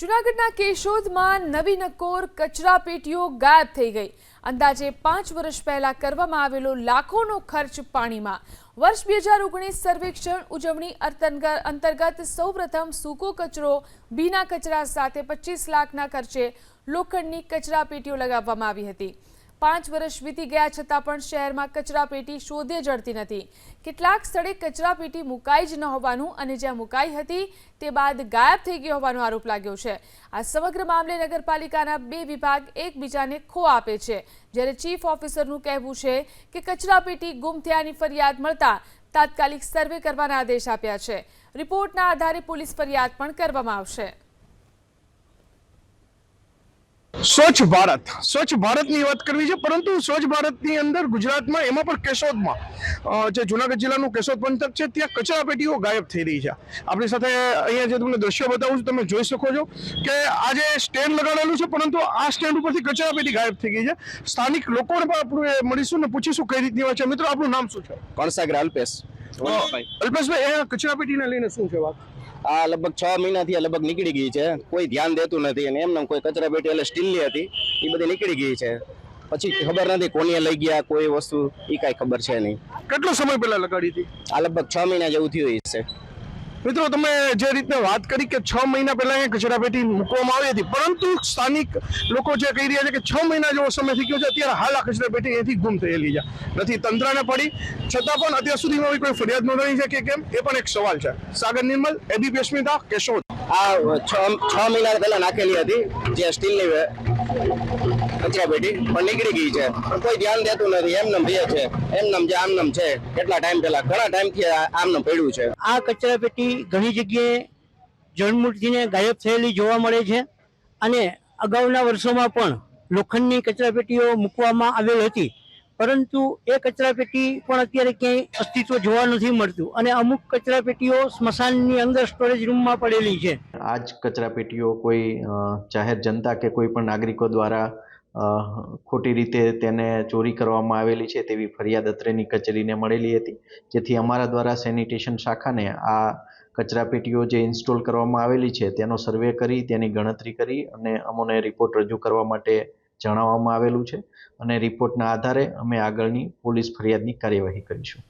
જૂનાગઢના કેશોદમાં નવી નકોર કચરા પેટીઓ ગાયબ થઈ ગઈ. અંદાજે પાંચ વર્ષ પહેલા કરવામાં આવેલો લાખોનો ખર્ચ પાણીમાં. વર્ષ બે હજાર ઓગણીસ સર્વેક્ષણ ઉજવણી અંતર્ગત- સૌપ્રથમ સૂકો કચરો, ભીના કચરા સાથે પચીસ લાખના ખર્ચે લોખંડની કચરા પેટીઓ લગાવવામાં આવી હતી. પાંચ વર્ષ વીતી ગયા છતાં પણ શહેરમાં કચરા પેટી શોધે જડતી નથી. કેટલાક સ્થળે કચરા પેટી મુકાઈ જ ન હોવાનું અને જ્યાં મુકાઈ હતી તે બાદ ગાયબ થઈ ગઈ હોવાનો આરોપ લાગ્યો છે. આ સમગ્ર મામલે નગરપાલિકાના બે વિભાગ એકબીજાને ખો આપે છે. જ્યારે ચીફ ઓફિસરનું કહેવું છે કે કચરા પેટી ગુમ થયાની ફરિયાદ મળતા તાત્કાલિક સર્વે કરવાના આદેશ આપ્યા છે. રિપોર્ટના આધારે પોલીસ ફરિયાદ પણ કરવામાં આવશે. સ્વચ્છ ભારત. સ્વચ્છ ભારતની વાત કરવી છે પરંતુ સ્વચ્છ ભારતની અંદર ગુજરાતમાં એમાં પણ કેશોદમાં જે જુનાગઢ જિલ્લાનું કેશોદ પંથક છે ત્યાં કચરા પેટીઓ ગાયબ થઈ રહી છે. આપણી સાથે અહીંયા જે તમને દ્રશ્ય બતાવું છું તમે જોઈ શકો છો કે આ જે સ્ટેન્ડ લગાડેલું છે પરંતુ આ સ્ટેન્ડ ઉપરથી કચરા પેટી ગાયબ થઈ ગઈ છે. સ્થાનિક લોકોને પણ આપણે મળીશું ને પૂછીશું કઈ રીતની વાત છે. મિત્રો આપણું નામ શું છે? કણસાગર અલ્પેશ. અલ્પેશભાઈ અહીંયા કચરા પેટીને લઈને શું છે વાત? આ લગભગ છ મહિનાથી આ લગભગ નીકળી ગઈ છે. કોઈ ધ્યાન દેતું નથી અને એમને કોઈ કચરા પેટી એટલે સ્ટીલની હતી. એ બધી નીકળી ગઈ છે. પછી ખબર નથી કોને લઈ ગયા કોઈ વસ્તુ એ કાંઈ ખબર છે નહીં. કેટલો સમય પહેલા લગાડી હતી? આ લગભગ છ મહિના જેવું થયું છે મિત્રો, તમે જે રીતે વાત કરી કે છ મહિના પહેલા અહીંયા કચરા પેટી મૂકવામાં આવી હતી, પરંતુ સ્થાનિક લોકો જે કહી રહ્યા છે કે છ મહિના જેવો સમય થઈ ગયો છે, અત્યારે હાલ આ કચરા પેટી અહીંથી ગુમ થયેલી છે. નથી, તંત્રને પડી. છતાં પણ અત્યાર સુધીમાં આવી કોઈ ફરિયાદ નોંધાઈ છે કે કેમ? એ પણ એક સવાલ છે. સાગર નિર્મલ, એબી સ્મિતા કેશોદ. આ છ મહિના પહેલા નાખેલી હતી, જે સ્ટીલની વે- બેટી, પણ નીકળી ગઈ છે. કોઈ ધ્યાન દેતું નથી. એમનેમ રહે છે. એમનેમ જે આમનેમ છે. કેટલા ટાઈમ પહેલા, ઘણા ટાઈમથી આમ આમનેમ પડ્યું છે. આ કચરા પેટી ઘણી જગ્યાએ જળમૂર્તિને ગાયબ થયેલી જોવા મળે છે અને અગાઉના વર્ષોમાં પણ લોખંડની કચરા પેટીઓ મૂકવામાં આવેલ હતી. પરંતુ એ કચરા પેટી પણ અત્યારે ક્યાંય અસ્તિત્વ જોવા નથી મળતું. અને અમુક કચરા પેટીઓ સ્મશાનની અંદર સ્ટોરેજ રૂમમાં પડેલી છે. આ જ કચરા પેટીઓ કોઈ જાહેર જનતા કે કોઈ પણ નાગરિકો દ્વારા ખોટી રીતે તેને ચોરી કરવામાં આવેલી છે તેવી ફરિયાદ અત્રેની કચેરીને મળેલી હતી. જેથી અમારા દ્વારા સેનિટેશન શાખાને આ કચરા પેટીઓ જે ઇન્સ્ટોલ કરવામાં આવેલી છે તેનો સર્વે કરી, તેની ગણતરી કરી અને અમોને રિપોર્ટ રજૂ કરવા માટે જણાવવામાં આવેલું છે અને રિપોર્ટના આધારે અમે આગળની પોલીસ ફરિયાદની કાર્યવાહી કરીશું.